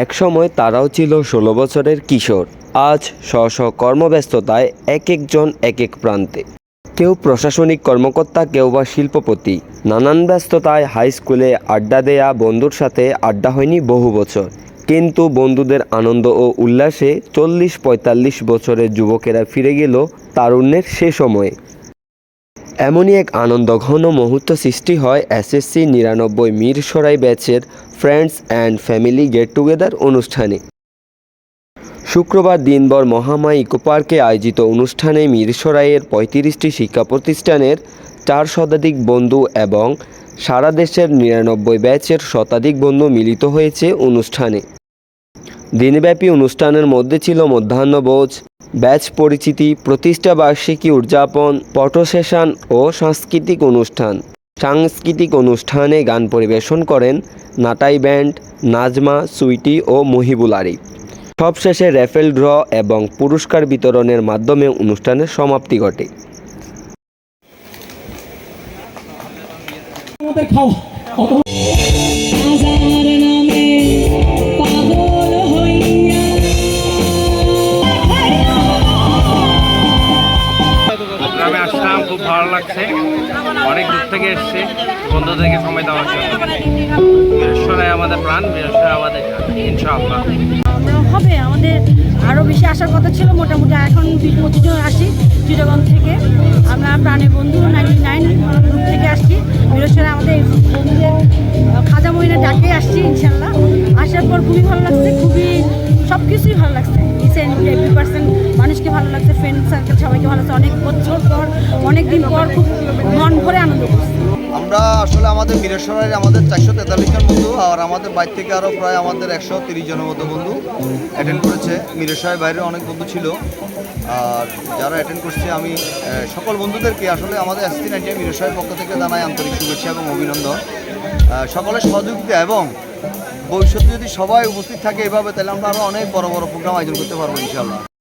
এক সময় তারাও ছিল ষোলো বছরের কিশোর। আজ স্ব স্ব কর্মব্যস্ততায় এক একজন এক এক প্রান্তে। কেউ প্রশাসনিক কর্মকর্তা, কেউ বা শিল্পপতি। নানান ব্যস্ততায় হাই স্কুলে আড্ডা দেয়া, বন্ধুর সাথে আড্ডা হয়নি বহু বছর। কিন্তু বন্ধুদের আনন্দ ও উল্লাসে চল্লিশ পঁয়তাল্লিশ বছরের যুবকেরা ফিরে গেল তারুণ্যের সে সময়ে। এমনই এক আনন্দঘন মুহূর্ত সৃষ্টি হয় এসএসসি নিরানব্বই মিরসরাই ব্যাচের friends and family get together অনুষ্ঠানে। শুক্রবার দিনভর মহামায়া ইকো পার্কে আয়োজিত অনুষ্ঠানে মিরসরাইয়ের পঁয়ত্রিশটি শিক্ষা প্রতিষ্ঠানের চার শতাধিক বন্ধু এবং সারা দেশের নিরানব্বই ব্যাচের শতাধিক বন্ধু মিলিত হয়েছে অনুষ্ঠানে। দিনব্যাপী অনুষ্ঠানের মধ্যে ছিল মধ্যাহ্নভোজ ব্যাচ পরিচিতি, প্রতিষ্ঠা বার্ষিকী উদযাপন ফটো সেশন ও সাংস্কৃতিক অনুষ্ঠান। সাংস্কৃতিক অনুষ্ঠানে গান পরিবেশন করেন নাটাই ব্যান্ড, নাজমা, সুইটি ও মহিবুল আরিফ। সবশেষে র্যাফেল ড্র এবং পুরস্কার বিতরণের মাধ্যমে অনুষ্ঠানের সমাপ্তি ঘটে। খাওয়া। লাগছে অনেক দূর থেকে এসেছি। বন্ধুদেরকে সময় দেওয়ার জন্য। বৃহস্পতি আমাদের প্রাণ বৃহস্পতি আমাদের। ইনশাআল্লাহ। হবে, আমাদের আরও বেশি আসার কথা ছিল। মোটামুটি এখন বিশ পঁচিশ জন আসি চিটাগং থেকে। আমরা প্রাণের বন্ধু নাইনটি নাইন গ্রুপ থেকে আসছি। বৃহস্পতি আমাদের বন্ধুদের খাজা মহিনা ডাকে আসছি ইনশাল্লাহ আসার পর খুবই ভালো লাগছে, খুবই সব কিছুই ভালো লাগছে। ভালো লাগছে ফ্রেন্ড সার্কেল সবাইকে ভালো লাগছে। অনেক বছর পর, অনেক দিন পর খুব মন ভরে আনন্দ আমরা আসলে আমাদের মিরেশ্বরের আমাদের চারশো তেতাল্লিশ জন বন্ধু, আর আমাদের বাইর থেকে আরও প্রায় আমাদের একশো তিরিশ জনের মতো বন্ধু অ্যাটেন্ড করেছে। মিরেশ্বরের বাইরে অনেক বন্ধু ছিল। আর যারা অ্যাটেন্ড করছে, আমি সকল বন্ধুদেরকে আসলে আমাদের এসটি নাইনটিন মিরেশ্বরের পক্ষ থেকে জানাই আন্তরিক শুভেচ্ছা এবং অভিনন্দন। সকলের সহযোগিতা এবং ভবিষ্যতে যদি সবাই উপস্থিত থাকে এভাবে, তাহলে আমরা আরও অনেক বড় বড় প্রোগ্রাম আয়োজন করতে পারব, ইনশাআল্লাহ।